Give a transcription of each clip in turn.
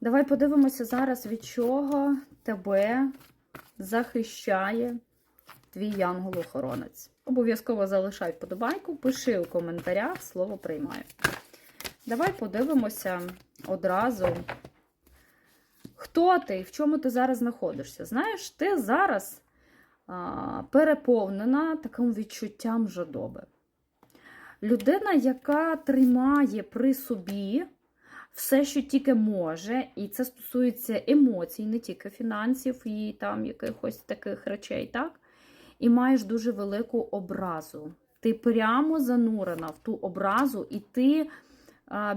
Давай подивимося зараз, від чого тебе захищає твій янгол-охоронець. Обов'язково залишай вподобайку, пиши у коментарях, слово приймаю. Давай подивимося одразу, хто ти і в чому ти зараз знаходишся. Знаєш, ти зараз а, переповнена таким відчуттям жадоби. Людина, яка тримає при собі все, що тільки може, і це стосується емоцій, не тільки фінансів і там якихось таких речей, так? І маєш дуже велику образу. Ти прямо занурена в ту образу, і ти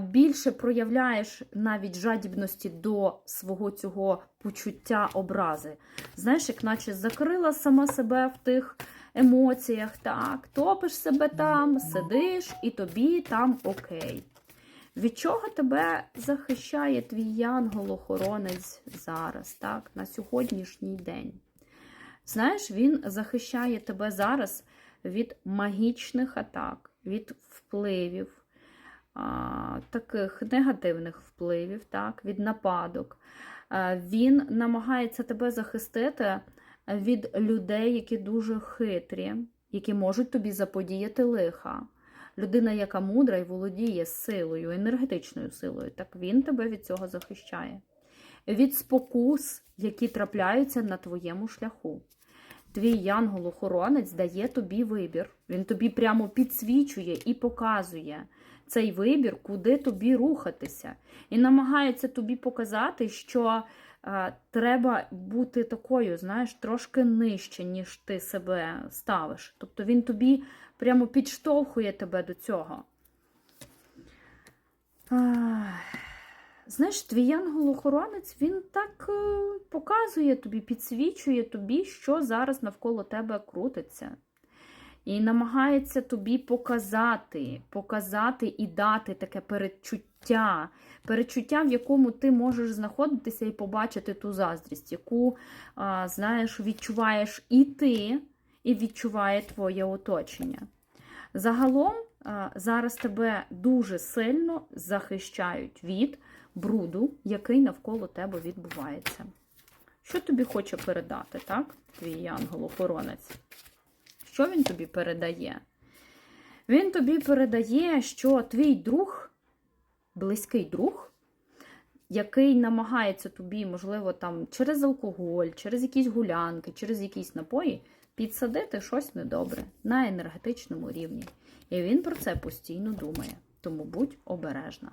більше проявляєш навіть жадібності до свого цього почуття образи. Знаєш, як наче закрила сама себе в тих емоціях, так, топиш себе там, сидиш, і тобі там окей. Від чого тебе захищає твій янгол-охоронець зараз, так, на сьогоднішній день? Знаєш, він захищає тебе зараз від магічних атак, від впливів, а, таких негативних впливів, так, від нападок. Він намагається тебе захистити від людей, які дуже хитрі, які можуть тобі заподіяти лиха. Людина, яка мудра і володіє силою, енергетичною силою, так він тебе від цього захищає. Від спокус, які трапляються на твоєму шляху. Твій янгол-охоронець дає тобі вибір. Він тобі прямо підсвічує і показує цей вибір, куди тобі рухатися. І намагається тобі показати, що треба бути такою, знаєш, трошки нижче, ніж ти себе ставиш. Тобто він тобі прямо підштовхує тебе до цього. Знаєш, твій янгол-охоронець, він так е, показує тобі, підсвічує тобі, що зараз навколо тебе крутиться. І намагається тобі показати, показати і дати таке передчуття, передчуття, в якому ти можеш знаходитися і побачити ту заздрість, яку, знаєш, відчуваєш і ти, і відчуває твоє оточення. Загалом зараз тебе дуже сильно захищають від бруду, який навколо тебе відбувається. Що тобі хоче передати, так? Твій янгол-охоронець? Що він тобі передає? Він тобі передає, що твій друг, близький друг, який намагається тобі, можливо, там через алкоголь, через якісь гулянки, через якісь напої, підсадити щось недобре на енергетичному рівні. І він про це постійно думає. Тому будь обережна.